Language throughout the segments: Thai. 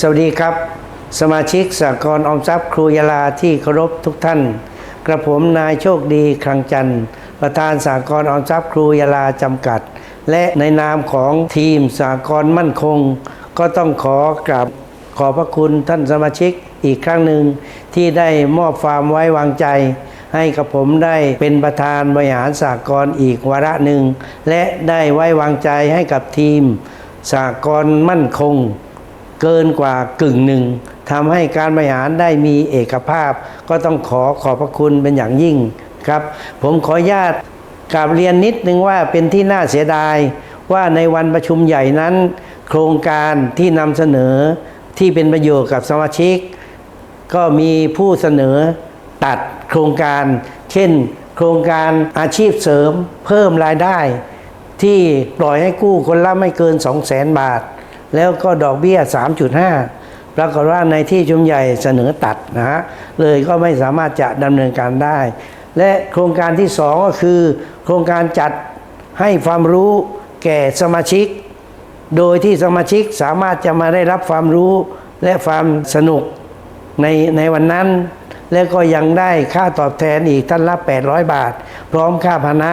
สวัสดีครับ สมาชิกสากลออมทรัพย์ครูยาลาที่เคารพทุกท่าน กระผมนายโชคดีคลังจันทร์ ประธานสากลออมทรัพย์ครูยาลาจำกัด และในนามของทีมสากลมั่นคง ก็ต้องขอกราบขอบพระคุณท่านสมาชิกอีกครั้งหนึ่งที่ได้มอบความไว้วางใจ ให้กับผมได้เป็นประธานบริหารสากลอีกวาระหนึ่งและได้ไว้วางใจให้กับทีมสากลมั่นคง เกินกว่ากึ่งหนึ่งทำให้การบริหารได้มีเอกภาพ ก็ต้องขอขอบพระคุณเป็นอย่างยิ่งครับ ผมขอญาตกราบเรียนนิดนึงว่าเป็นที่น่าเสียดายว่าในวันประชุมใหญ่นั้น โครงการที่นำเสนอที่เป็นประโยชน์กับสมาชิก ก็มีผู้เสนอตัดโครงการ เช่น โครงการอาชีพเสริมเพิ่มรายได้ ที่ปล่อยให้กู้คนละไม่เกิน 2 0 0แสนบาท แล้วก็ดอกเบี้ย 3.5 ปรากฏว่าในที่ชุมใหญ่เสนอตัดนะฮะเลยก็ไม่สามารถจะดำเนินการได้ และโครงการที่ 2 ก็คือ โครงการจัดให้ความรู้แก่สมาชิก โดยที่สมาชิกสามารถจะมาได้รับความรู้และความสนุกในในวันนั้น แล้วก็ยังได้ค่าตอบแทนอีกท่านละ 800 บาท พร้อมค่าพนะ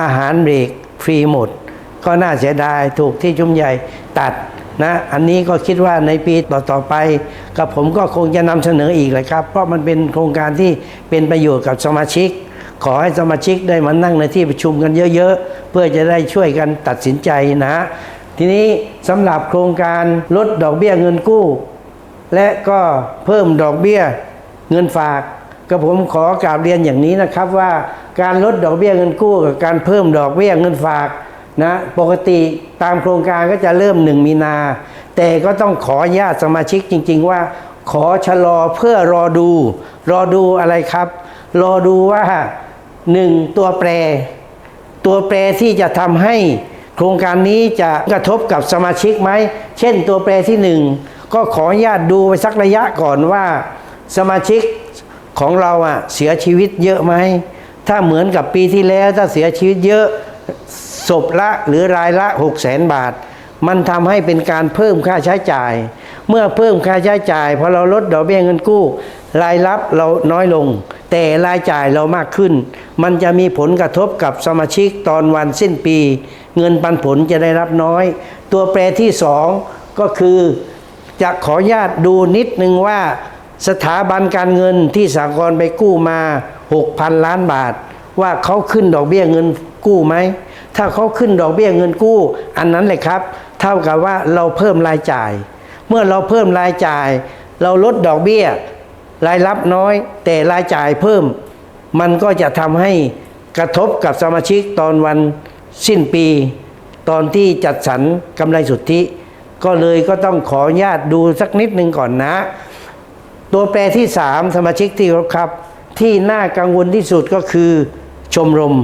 อาหารเบรกฟรีหมด ก็น่าเสียดายถูกที่ชุมใหญ่ตัด นะอันนี้ก็คิดว่าในปีต่อๆไป กับผมก็คงจะนำเสนออีกเลยครับ เพราะมันเป็นโครงการที่เป็นประโยชน์กับสมาชิก ขอให้สมาชิกได้มานั่งในที่ประชุมกันเยอะๆ เพื่อจะได้ช่วยกันตัดสินใจนะทีนี้สำหรับโครงการลดดอกเบี้ยเงินกู้ และก็เพิ่มดอกเบี้ยเงินฝากก็ผมขอกราบเรียนอย่างนี้นะครับว่าการลดดอกเบี้ยเงินกู้กับการเพิ่มดอกเบี้ยเงินฝาก นะปกติตามโครงการก็จะเริ่มหนึ่งมีนา แต่ก็ต้องขอญาตสมาชิกจริง ๆ ว่าขอชะลอเพื่อรอดู รอดูอะไรครับ รอดูว่าหนึ่งตัวแปร ตัวแปรที่จะทำให้โครงการนี้จะกระทบกับสมาชิกไหม เช่นตัวแปรที่หนึ่งก็ขออนุญาตดูไปสักระยะก่อนว่า สมาชิกของเราอะเสียชีวิตเยอะไหม ถ้าเหมือนกับปีที่แล้วถ้าเสียชีวิตเยอะ ศพละหรือรายละ 6 0แสนบาท มันทำให้เป็นการเพิ่มค่าใช้จ่าย เมื่อเพิ่มค่าใช้จ่ายพอเราลดดอกเบี้ยเงินกู้ รายรับเราน้อยลง แต่รายจ่ายเรามากขึ้น มันจะมีผลกระทบกับสมาชิกตอนวันสิ้นปี เงินปันผลจะได้รับน้อย ตัวแปรที่สองก็คือจะขออนุญาตดูนิดนึงว่าสถาบันการเงินที่สากลไปกู้มา 6,000 ล้านบาท ว่าเขาขึ้นดอกเบี้ยเงินกู้ไหม ถ้าเขาขึ้นดอกเบี้ยเงินกู้ อันนั้นเลยครับ เท่ากับว่าเราเพิ่มรายจ่าย เมื่อเราเพิ่มรายจ่าย เราลดดอกเบี้ย รายรับน้อย แต่รายจ่ายเพิ่ม มันก็จะทำให้กระทบกับสมาชิกตอนวันสิ้นปี ตอนที่จัดสรรกำไรสุทธิ ก็เลยก็ต้องขออนุญาตดูสักนิดหนึ่งก่อนนะ ตัวแปรที่สามสมาชิกที่ครับ ที่น่ากังวลที่สุดก็คือชมรม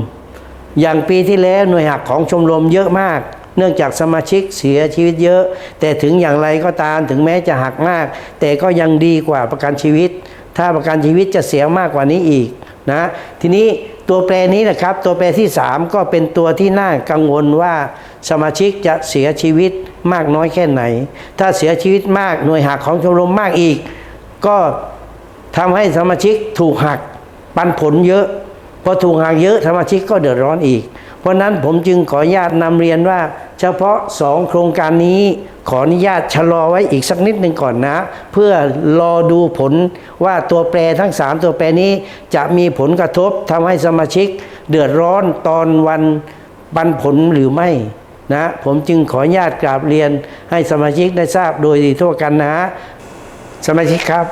อย่างปีที่แล้วหน่วยหักของชมรมเยอะมาก เนื่องจากสมาชิกเสียชีวิตเยอะ แต่ถึงอย่างไรก็ตามถึงแม้จะหักมาก แต่ก็ยังดีกว่าประกันชีวิต ถ้าประกันชีวิตจะเสียมากกว่านี้อีกนะทีนี้ตัวแปรนี้นะครับ ตัวแปรที่ 3 ก็เป็นตัวที่น่ากังวลว่าสมาชิกจะเสียชีวิตมากน้อยแค่ไหน ถ้าเสียชีวิตมากหน่วยหักของชมรมมากอีก ก็ทำให้สมาชิกถูกหักปันผลเยอะ พอถูกหักเยอะสมาชิกก็เดือดร้อนอีก เพราะนั้นผมจึงขออนุญาตนำเรียนว่า เฉพาะสองโครงการนี้ขออนุญาตชะลอไว้อีกสักนิดหนึ่งก่อนนะ เพื่อรอดูผลว่าตัวแปรทั้ง 3 ตัวแปรนี้จะมีผลกระทบทำให้สมาชิก เดือดร้อนตอนวันปันผลหรือไม่นะ ผมจึงขออนุญาตกราบเรียนให้สมาชิกได้ทราบโดยดีทั่วกันนะ สมาชิกครับ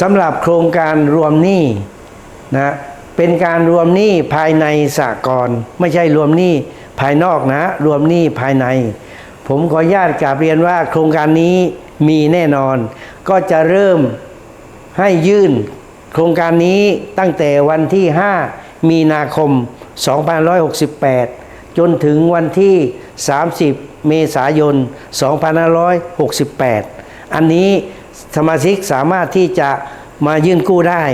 สำหรับโครงการรวมหนี้นะ เป็นการรวมหนี้ภายในสากลไม่ใช่รวมหนี้ภายนอกนะ รวมหนี้ภายใน ผมขออนุญาตกราบเรียนว่าโครงการนี้มีแน่นอน ก็จะเริ่มให้ยื่น โครงการนี้ตั้งแต่วันที่ 5 มีนาคม 2568 จนถึงวันที่ 30 เมษายน 2568 อันนี้สมาชิกสามารถที่จะมายื่นกู้ได้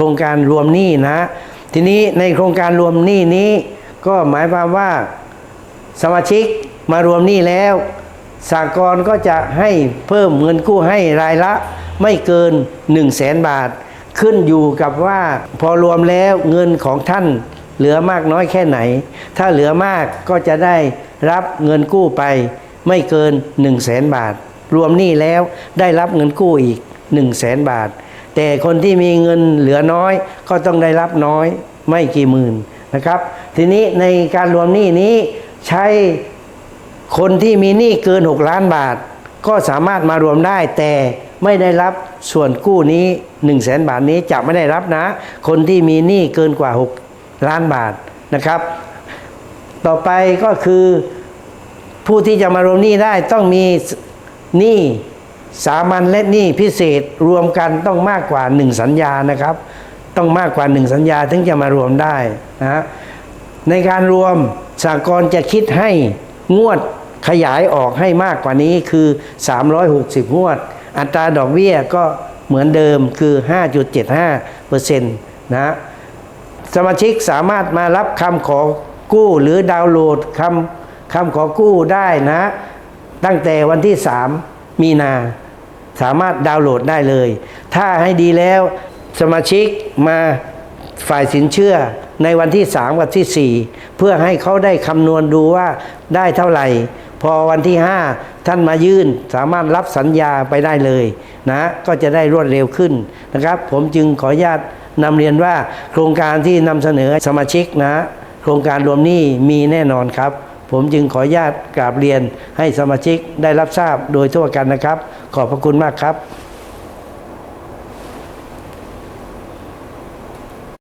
ครงการรวมหนี้นะ ทีนี้ในโครงการรวมหนี้นี้ ก็หมายความว่าสมาชิกมารวมหนี้แล้วสากลก็จะให้เพิ่มเงินกู้ให้รายละไม่เกิน 1 0 0 0 0แสนบาท ขึ้นอยู่กับว่าพอรวมแล้วเงินของท่านเหลือมากน้อยแค่ไหน ถ้าเหลือมากก็จะได้รับเงินกู้ไปไม่เกิน 1 0 0 0 0แสนบาท รวมหนี้แล้วได้รับเงินกู้อีก 1 0 0 0 0แสนบาท แต่คนที่มีเงินเหลือน้อย ก็ต้องได้รับน้อยไม่กี่หมื่นนะครับ ทีนี้ในการรวมหนี้นี้ใช้คนที่มีหนี้เกิน 6 ล้านบาท ก็สามารถมารวมได้แต่ไม่ได้รับส่วนกู้นี้ 1 0 0 0 0แสนบาทนี้จะไม่ได้รับนะ คนที่มีหนี้เกินกว่า 6 ล้านบาทนะครับ ต่อไปก็คือผู้ที่จะมารวมหนี้ได้ต้องมีหนี้ สามัญและหนี้พิเศษรวมกันต้องมากกว่า 1 สัญญานะครับ ต้องมากกว่า 1 สัญญาถึงจะมารวมได้นะในการรวมสากลจะคิดให้งวดขยายออกให้มากกว่านี้คือ 360 งวด อัตราดอกเบี้ยก็เหมือนเดิมคือ 5.75เปอร์เซ็นต์นะสมาชิกสามารถมารับคำขอกู้หรือดาวน์โหลดคำคำขอกู้ได้นะ ตั้งแต่วันที่ 3 มีนา สามารถดาวน์โหลดได้เลย ถ้าให้ดีแล้วสมาชิกมาฝ่ายสินเชื่อในวันที่ 3 กับที่ 4 เพื่อให้เขาได้คำนวณดูว่าได้เท่าไหร่ พอวันที่ 5 ท่านมายื่นสามารถรับสัญญาไปได้เลยนะก็จะได้รวดเร็วขึ้นนะครับ ผมจึงขออนุญาตนำเรียนว่าโครงการที่นำเสนอสมาชิกนะ โครงการรวมนี้มีแน่นอนครับ ผมจึงขออนุญาตกราบเรียนให้สมาชิกได้รับทราบโดยทั่วกันนะครับ ขอบพระคุณมากครับ